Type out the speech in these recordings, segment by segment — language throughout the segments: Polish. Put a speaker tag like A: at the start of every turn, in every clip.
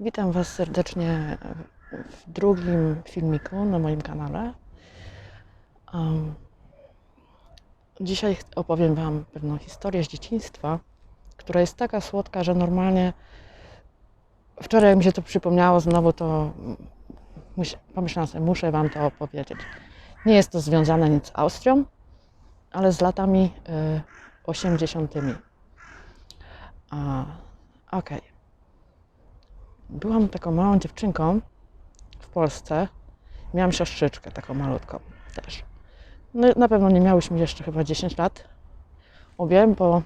A: Witam Was serdecznie w drugim filmiku na moim kanale. Um, dzisiaj opowiem Wam pewną historię z dzieciństwa, która jest taka słodka, że normalnie wczoraj mi się to przypomniało znowu, to pomyślałam sobie, muszę Wam to opowiedzieć. Nie jest to związane nic z Austrią, ale z latami y, 80. A, Okej. Byłam taką małą dziewczynką w Polsce. Miałam siostrzyczkę taką malutką też. No, na pewno nie miałyśmy jeszcze chyba 10 lat. Obie, bo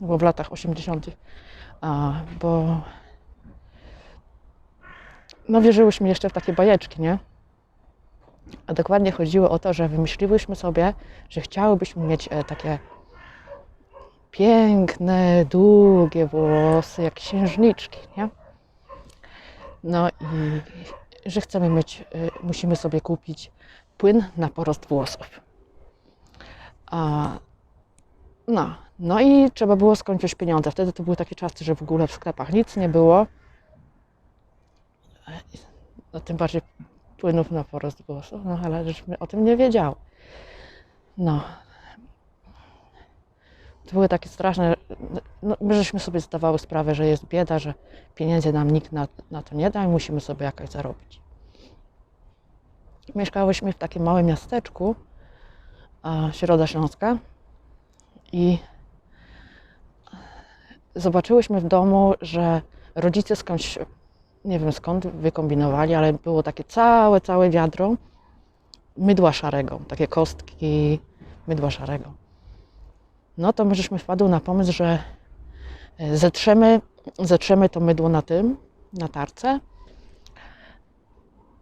A: było w latach 80. A, bo no wierzyłyśmy jeszcze w takie bajeczki, nie? A dokładnie chodziło o to, że wymyśliłyśmy sobie, że chciałybyśmy mieć e, takie piękne, długie włosy, jak księżniczki, nie? No i że chcemy mieć, y, musimy sobie kupić płyn na porost włosów. A, no, no i trzeba było skończyć pieniądze. Wtedy to były takie czasy, że w ogóle w sklepach nic nie było. No tym bardziej płynów na porost włosów, no ale żeśmy o tym nie wiedziały. No. To były takie straszne, no, my żeśmy sobie zdawały sprawę, że jest bieda, że pieniędzy nam nikt na, na to nie da i musimy sobie jakoś zarobić. Mieszkałyśmy w takim małym miasteczku, Środa Śląska i zobaczyłyśmy w domu, że rodzice skądś, nie wiem skąd, wykombinowali, ale było takie całe, całe wiadro mydła szarego, takie kostki mydła szarego. No to my żeśmy wpadły na pomysł, że e, zetrzemy, zetrzemy to mydło na tym, na tarce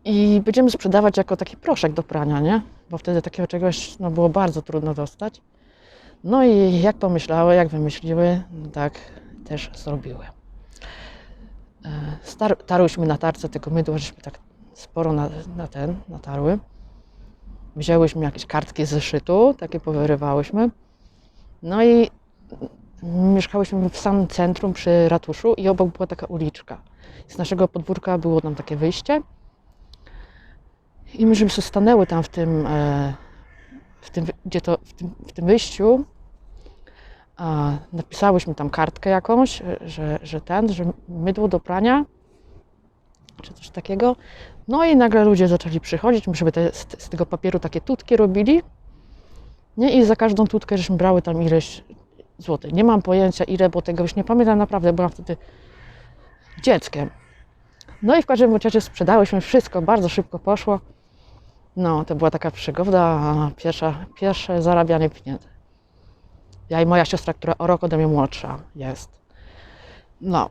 A: i będziemy sprzedawać jako taki proszek do prania, nie? Bo wtedy takiego czegoś no, było bardzo trudno dostać. No i jak pomyślały, jak wymyśliły, tak też zrobiły. E, Star, tarłyśmy na tarce tego mydła, żeśmy tak sporo na, na ten, natarły. Wzięłyśmy jakieś kartki zeszytu, takie powyrywałyśmy. No i mieszkałyśmy w samym centrum przy ratuszu i obok była taka uliczka. Z naszego podwórka było tam takie wyjście. I my sobie stanęły tam w tym, e, w tym, gdzie to, w tym, w tym wyjściu. Napisałyśmy tam kartkę jakąś, e, że, że ten, że mydło do prania, czy coś takiego. No i nagle ludzie zaczęli przychodzić, my te, z, z tego papieru takie tutki robili. Nie? I za każdą tutkę żeśmy brały tam ileś złotych. Nie mam pojęcia ile, bo tego już nie pamiętam naprawdę, byłam wtedy dzieckiem. No i w każdym razie sprzedałyśmy wszystko, bardzo szybko poszło. No, to była taka przygoda, pierwsza, pierwsze zarabianie pieniędzy. Ja i moja siostra, która o rok ode mnie młodsza jest. No,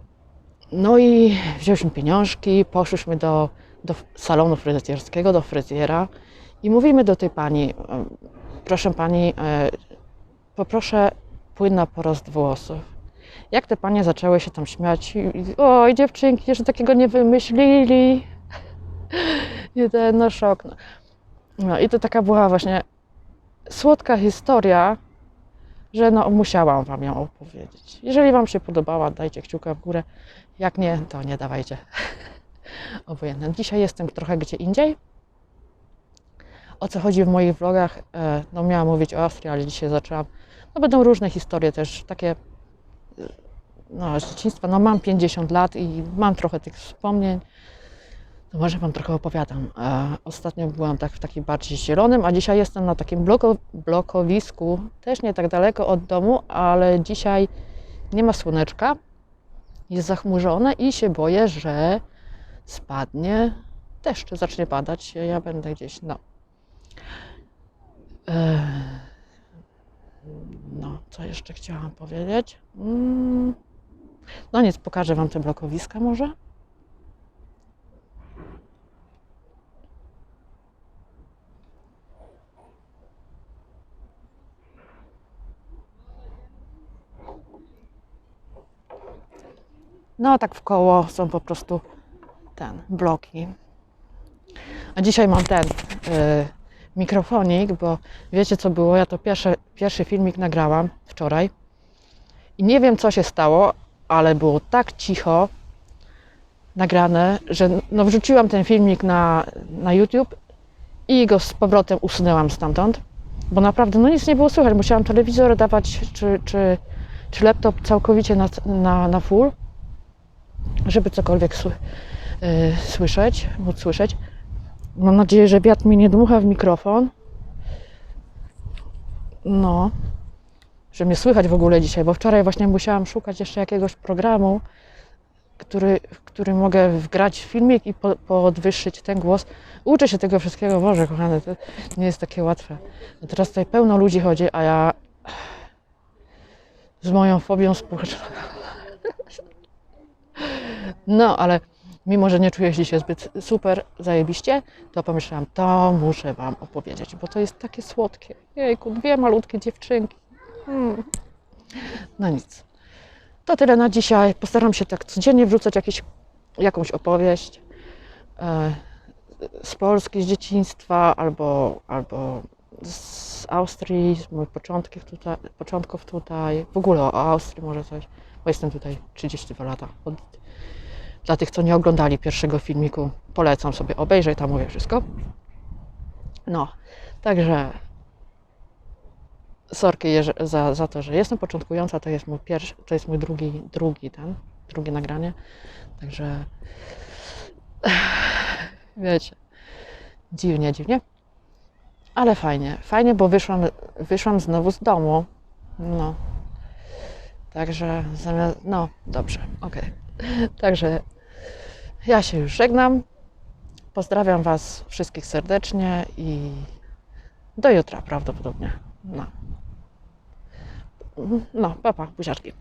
A: no i wzięliśmy pieniążki, poszliśmy do, do salonu fryzjerskiego, do fryzjera i mówimy do tej pani, proszę pani, e, poproszę płyn na porost włosów. Jak te panie zaczęły się tam śmiać, oj dziewczynki, że takiego nie wymyślili. Ten no szok. No i to taka była właśnie słodka historia, że no musiałam wam ją opowiedzieć. Jeżeli wam się podobała, dajcie kciuka w górę. Jak nie, to nie dawajcie. Obojętne. Dzisiaj jestem trochę gdzie indziej. O co chodzi w moich vlogach? E, No miałam mówić o Austrii, ale dzisiaj zaczęłam. No będą różne historie też, takie no, z dzieciństwa. No mam 50 lat i mam trochę tych wspomnień. To może Wam trochę opowiadam. E, Ostatnio byłam tak w takim bardziej zielonym, a dzisiaj jestem na takim bloko, blokowisku, też nie tak daleko od domu, ale dzisiaj nie ma słoneczka, jest zachmurzone i się boję, że spadnie deszcz, zacznie padać. Ja będę gdzieś, no. E, No, co jeszcze chciałam powiedzieć? Mm, No nic, pokażę Wam te blokowiska może. No, tak w koło są po prostu ten, bloki. A dzisiaj mam ten y, mikrofonik, bo wiecie co było? Ja to pierwszy, pierwszy filmik nagrałam wczoraj i nie wiem co się stało, ale było tak cicho, nagrane, że no wrzuciłam ten filmik na, na YouTube i go z powrotem usunęłam stamtąd, bo naprawdę no nic nie było słychać. Musiałam telewizor dawać czy, czy, czy laptop całkowicie na, na, na full, żeby cokolwiek y, słyszeć, móc słyszeć. Mam nadzieję, że wiatr mi nie dmucha w mikrofon. No, że mnie słychać w ogóle dzisiaj, bo wczoraj właśnie musiałam szukać jeszcze jakiegoś programu, który, w którym mogę wgrać filmik i po, podwyższyć ten głos. Uczę się tego wszystkiego, Boże kochany, to nie jest takie łatwe. A teraz tutaj pełno ludzi chodzi, a ja z moją fobią społeczną. No, ale mimo, że nie czuję się zbyt super, zajebiście, to pomyślałam, to muszę Wam opowiedzieć, bo to jest takie słodkie. Jejku, dwie malutkie dziewczynki. Mm. No nic. To tyle na dzisiaj. Postaram się tak codziennie wrzucać jakąś opowieść e, z Polski, z dzieciństwa albo, albo z Austrii, z moich początków tutaj, początków tutaj. W ogóle o Austrii może coś, bo jestem tutaj 32 lata. Od, dla tych, co nie oglądali pierwszego filmiku, polecam sobie obejrzeć, tam mówię wszystko. No, także sorki za, za to, że jestem początkująca, to jest mój pierwszy, to jest mój drugi, drugi ten, drugie nagranie. Także wiecie, dziwnie, dziwnie. Ale fajnie, fajnie, bo wyszłam, wyszłam znowu z domu. No. Także zamiast, no dobrze, okej. Także ja się już żegnam. Pozdrawiam Was wszystkich serdecznie i do jutra prawdopodobnie. No. No, papa, buziaczki.